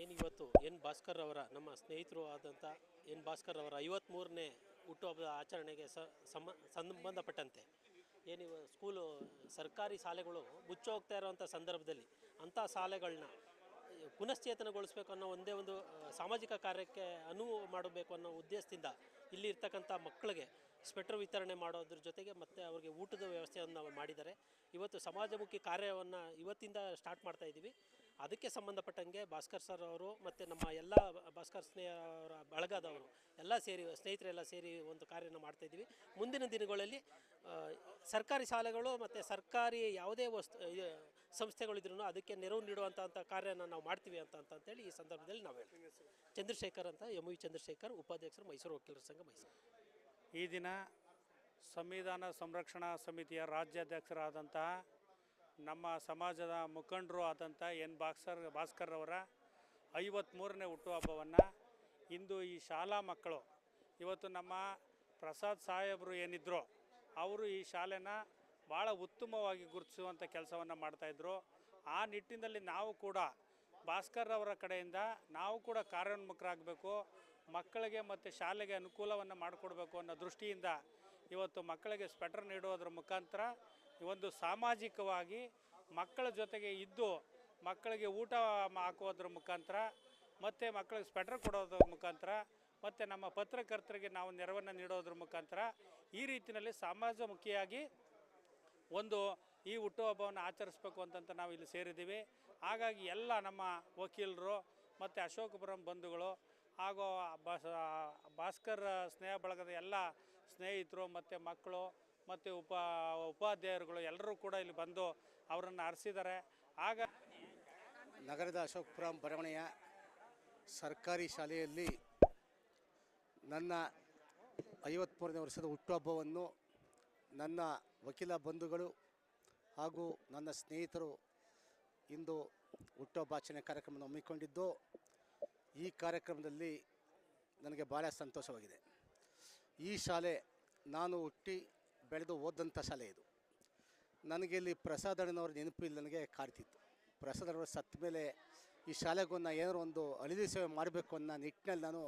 ಏನು ಇವತ್ತು ಎನ್ ಭಾಸ್ಕರ್ ಅವರ ನಮ್ಮ ಸ್ನೇಹಿತರು ಆದಂಥ ಎನ್ ಭಾಸ್ಕರ್ ಅವರ ಐವತ್ತ್ಮೂರನೇ ಹುಟ್ಟುಹಬ್ಬದ ಆಚರಣೆಗೆ ಸಂಬಂಧಪಟ್ಟಂತೆ, ಏನು ಇವ, ಸ್ಕೂಲು, ಸರ್ಕಾರಿ ಶಾಲೆಗಳು ಮುಚ್ಚೋಗ್ತಾ ಇರೋವಂಥ ಸಂದರ್ಭದಲ್ಲಿ ಅಂಥ ಶಾಲೆಗಳನ್ನ ಪುನಶ್ಚೇತನಗೊಳಿಸ್ಬೇಕು ಅನ್ನೋ ಒಂದೇ ಒಂದು ಸಾಮಾಜಿಕ ಕಾರ್ಯಕ್ಕೆ ಅನುವು ಮಾಡಬೇಕು ಅನ್ನೋ ಉದ್ದೇಶದಿಂದ ಇಲ್ಲಿ ಇರ್ತಕ್ಕಂಥ ಮಕ್ಕಳಿಗೆ ಸ್ವೆಟರ್ ವಿತರಣೆ ಮಾಡೋದ್ರ ಜೊತೆಗೆ ಮತ್ತು ಅವ್ರಿಗೆ ಊಟದ ವ್ಯವಸ್ಥೆಯನ್ನು ಮಾಡಿದ್ದಾರೆ. ಇವತ್ತು ಸಮಾಜಮುಖಿ ಕಾರ್ಯವನ್ನು ಇವತ್ತಿಂದ ಸ್ಟಾರ್ಟ್ ಮಾಡ್ತಾ ಇದ್ದೀವಿ ಅದಕ್ಕೆ ಸಂಬಂಧಪಟ್ಟಂಗೆ ಭಾಸ್ಕರ್ ಸರ್ ಅವರು ಮತ್ತು ನಮ್ಮ ಎಲ್ಲ ಭಾಸ್ಕರ್ ಸ್ನೇಹ ಬಳಗದವರು ಎಲ್ಲ ಸೇರಿ, ಸ್ನೇಹಿತರೆಲ್ಲ ಸೇರಿ ಒಂದು ಕಾರ್ಯನ ಮಾಡ್ತಾ ಇದ್ದೀವಿ. ಮುಂದಿನ ದಿನಗಳಲ್ಲಿ ಸರ್ಕಾರಿ ಶಾಲೆಗಳು ಮತ್ತು ಸರ್ಕಾರಿ ಯಾವುದೇ ವಸ್ತು ಸಂಸ್ಥೆಗಳಿದ್ರು ಅದಕ್ಕೆ ನೆರವು ನೀಡುವಂಥ ಕಾರ್ಯನ ನಾವು ಮಾಡ್ತೀವಿ ಅಂತ ಅಂತ ಅಂತೇಳಿ ಈ ಸಂದರ್ಭದಲ್ಲಿ ನಾವು ಹೇಳ್ತೀವಿ. ಚಂದ್ರಶೇಖರ್ ಅಂತ ಎಂ ವಿ ಚಂದ್ರಶೇಖರ್, ಉಪಾಧ್ಯಕ್ಷರು ಮೈಸೂರು ವಕೀಲರ ಸಂಘ ಮೈಸೂರು. ಈ ದಿನ ಸಂವಿಧಾನ ಸಂರಕ್ಷಣಾ ಸಮಿತಿಯ ರಾಜ್ಯಾಧ್ಯಕ್ಷರಾದಂತಹ ನಮ್ಮ ಸಮಾಜದ ಮುಖಂಡರು ಆದಂಥ ಎನ್ ಭಾಸ್ಕರ್ ಭಾಸ್ಕರ್ ಅವರ ಐವತ್ತ್ಮೂರನೇ ಹುಟ್ಟುಹಬ್ಬವನ್ನು ಇಂದು ಈ ಶಾಲಾ ಮಕ್ಕಳು, ಇವತ್ತು ನಮ್ಮ ಪ್ರಸಾದ್ ಸಾಹೇಬರು ಏನಿದ್ರು, ಅವರು ಈ ಶಾಲೆನ ಭಾಳ ಉತ್ತಮವಾಗಿ ಗುರುತಿಸುವಂಥ ಕೆಲಸವನ್ನು ಮಾಡ್ತಾಯಿದ್ರು ಆ ನಿಟ್ಟಿನಲ್ಲಿ ನಾವು ಕೂಡ ಭಾಸ್ಕರ್ ಅವರ ಕಡೆಯಿಂದ ನಾವು ಕೂಡ ಕಾರ್ಯೋನ್ಮುಖರಾಗಬೇಕು, ಮಕ್ಕಳಿಗೆ ಮತ್ತು ಶಾಲೆಗೆ ಅನುಕೂಲವನ್ನು ಮಾಡಿಕೊಡ್ಬೇಕು ಅನ್ನೋ ದೃಷ್ಟಿಯಿಂದ ಇವತ್ತು ಮಕ್ಕಳಿಗೆ ಸ್ವೆಟರ್ ನೀಡೋದ್ರ ಮುಖಾಂತರ ಒಂದು ಸಾಮಾಜಿಕವಾಗಿ ಮಕ್ಕಳ ಜೊತೆಗೆ ಇದ್ದು ಮಕ್ಕಳಿಗೆ ಊಟ ಹಾಕೋದ್ರ ಮುಖಾಂತರ, ಮತ್ತು ಮಕ್ಕಳಿಗೆ ಸ್ವೆಟರ್ ಕೊಡೋದ್ರ ಮುಖಾಂತರ, ಮತ್ತು ನಮ್ಮ ಪತ್ರಕರ್ತರಿಗೆ ನಾವು ನೆರವನ್ನು ನೀಡೋದ್ರ ಮುಖಾಂತರ ಈ ರೀತಿಯಲ್ಲಿ ಸಮಾಜಮುಖಿಯಾಗಿ ಒಂದು ಈ ಹುಟ್ಟುಹಬ್ಬವನ್ನು ಆಚರಿಸ್ಬೇಕು ಅಂತಂತ ನಾವು ಇಲ್ಲಿ ಸೇರಿದ್ದೀವಿ. ಹಾಗಾಗಿ ಎಲ್ಲ ನಮ್ಮ ವಕೀಲರು ಮತ್ತು ಅಶೋಕಪುರಂ ಬಂಧುಗಳು ಹಾಗೂ ಭಾಸ್ಕರ್ ಸ್ನೇಹ ಬಳಗದ ಎಲ್ಲ ಸ್ನೇಹಿತರು ಮತ್ತು ಮಕ್ಕಳು ಮತ್ತು ಉಪ ಉಪಾಧ್ಯಾಯರುಗಳು ಎಲ್ಲರೂ ಕೂಡ ಇಲ್ಲಿ ಬಂದು ಅವರನ್ನು ಹರಿಸಿದ್ದಾರೆ ಆಗ ನಗರದ ಅಶೋಕ್ಪುರಂ ಬರವಣೆಯ ಸರ್ಕಾರಿ ಶಾಲೆಯಲ್ಲಿ ನನ್ನ ಐವತ್ತ್ಮೂರನೇ ವರ್ಷದ ಹುಟ್ಟುಹಬ್ಬವನ್ನು ನನ್ನ ವಕೀಲ ಬಂಧುಗಳು ಹಾಗೂ ನನ್ನ ಸ್ನೇಹಿತರು ಇಂದು ಹುಟ್ಟುಹಬ್ಬ ಆಚರಣೆ ಕಾರ್ಯಕ್ರಮವನ್ನು ಹಮ್ಮಿಕೊಂಡಿದ್ದು, ಈ ಕಾರ್ಯಕ್ರಮದಲ್ಲಿ ನನಗೆ ಭಾಳ ಸಂತೋಷವಾಗಿದೆ. ಈ ಶಾಲೆ ನಾನು ಹುಟ್ಟಿ ಬೆಳೆದು ಓದಂಥ ಶಾಲೆ ಇದು. ನನಗೆ ಇಲ್ಲಿ ಪ್ರಸಾದ್ ಅಣ್ಣನವ್ರ ನೆನಪು ಇಲ್ಲಿ ನನಗೆ ಕಾಡ್ತಿತ್ತು. ಪ್ರಸಾದ್ ಅಣ್ಣವ್ರು ಸತ್ತ ಮೇಲೆ ಈ ಶಾಲೆಗೊಂದು ಏನಾದ್ರು ಒಂದು ಅಳಿದಿ ಸೇವೆ ಮಾಡಬೇಕು ಅನ್ನೋ ನಿಟ್ಟಿನಲ್ಲಿ ನಾನು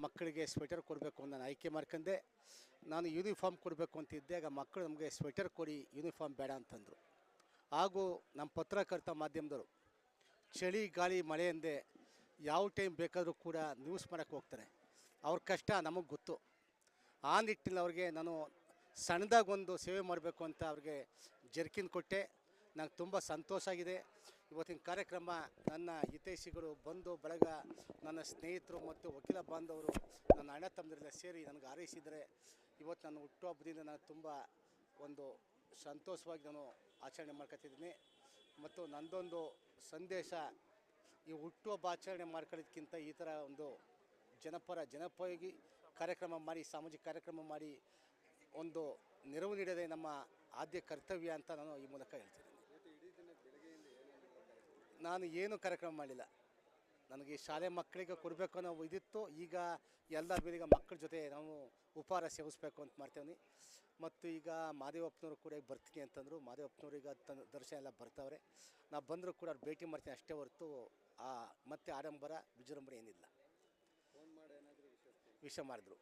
ಮಕ್ಕಳಿಗೆ ಸ್ವೆಟರ್ ಕೊಡಬೇಕು ಅಂತ ನಾನು ಆಯ್ಕೆ ಮಾಡ್ಕೊಂಡೆ. ನಾನು ಯೂನಿಫಾರ್ಮ್ ಕೊಡಬೇಕು ಅಂತಿದ್ದೆ ಆಗ ಮಕ್ಕಳು ನಮಗೆ ಸ್ವೆಟರ್ ಕೊಡಿ ಯೂನಿಫಾರ್ಮ್ ಬೇಡ ಅಂತಂದರು. ಹಾಗೂ ನಮ್ಮ ಪತ್ರಕರ್ತ ಮಾಧ್ಯಮದವರು, ಚಳಿ, ಗಾಳಿ, ಮಳೆ ಯಾವ ಟೈಮ್ ಬೇಕಾದರೂ ಕೂಡ ನ್ಯೂಸ್ ಮಾಡೋಕ್ಕೆ ಹೋಗ್ತಾರೆ. ಅವ್ರ ಕಷ್ಟ ನಮಗೆ ಗೊತ್ತು. ಆ ನಿಟ್ಟಿನಲ್ಲಿ ಅವ್ರಿಗೆ ನಾನು ಸಣ್ಣದಾಗಿ ಒಂದು ಸೇವೆ ಮಾಡಬೇಕು ಅಂತ ಅವ್ರಿಗೆ ಜರ್ಕಿನ್ ಕೊಟ್ಟೆ. ನಂಗೆ ತುಂಬ ಸಂತೋಷ ಆಗಿದೆ. ಇವತ್ತಿನ ಕಾರ್ಯಕ್ರಮ ನನ್ನ ಹಿತೈಷಿಗಳು ಬಂದು ಬಳಗ, ನನ್ನ ಸ್ನೇಹಿತರು ಮತ್ತು ವಕೀಲ ಬಾಂಧವರು, ನನ್ನ ಅಣ್ಣ ತಮ್ಮದರೆಲ್ಲ ಸೇರಿ ನನಗೆ ಹಾರೈಸಿದರೆ ಇವತ್ತು ನಾನು ಹುಟ್ಟುಹಬ್ಬದಿಂದ ನಾನು ತುಂಬ ಒಂದು ಸಂತೋಷವಾಗಿ ನಾನು ಆಚರಣೆ ಮಾಡ್ಕೊತಿದ್ದೀನಿ ಮತ್ತು ನಂದೊಂದು ಸಂದೇಶ, ಈ ಹುಟ್ಟುಹಬ್ಬ ಆಚರಣೆ ಮಾಡ್ಕೊಳ್ಳೋದಕ್ಕಿಂತ ಈ ಥರ ಒಂದು ಜನಪರ ಜನಪಯೋಗಿ ಕಾರ್ಯಕ್ರಮ ಮಾಡಿ, ಸಾಮಾಜಿಕ ಕಾರ್ಯಕ್ರಮ ಮಾಡಿ ಒಂದು ನೆರವು ನೀಡೋದೇ ನಮ್ಮ ಆದ್ಯ ಕರ್ತವ್ಯ ಅಂತ ನಾನು ಈ ಮೂಲಕ ಹೇಳ್ತೀನಿ ನಾನು ಏನು ಕಾರ್ಯಕ್ರಮ ಮಾಡಲಿಲ್ಲ ನನಗೆ ಶಾಲೆ ಮಕ್ಕಳಿಗೆ ಕೊಡಬೇಕು ಅನ್ನೋ ಇದಿತ್ತು. ಈಗ ಎಲ್ಲ ಬೇರೆ ಮಕ್ಕಳ ಜೊತೆ ನಾವು ಉಪಹಾರ ಸೇವಿಸ್ಬೇಕು ಅಂತ ಮಾಡ್ತೇವೆ ಮತ್ತು ಈಗ ಮಾದೇವಪ್ಪನವ್ರು ಕೂಡ ಬರ್ತೀನಿ ಅಂತಂದರು. ಮಾದೇವಪ್ಪನವ್ರು ಈಗ ತನ್ನ ದರ್ಶನ ಎಲ್ಲ ಬರ್ತಾವ್ರೆ. ನಾವು ಬಂದರೂ ಕೂಡ ಅವ್ರು ಭೇಟಿ ಮಾಡ್ತೀನಿ ಅಷ್ಟೇ ಹೊರತು ಆ ಮತ್ತೆ ಆಡಂಬರ ವಿಜೃಂಭಣೆ ಏನಿಲ್ಲ. ವಿಷಯ ಮಾಡಿದ್ರು.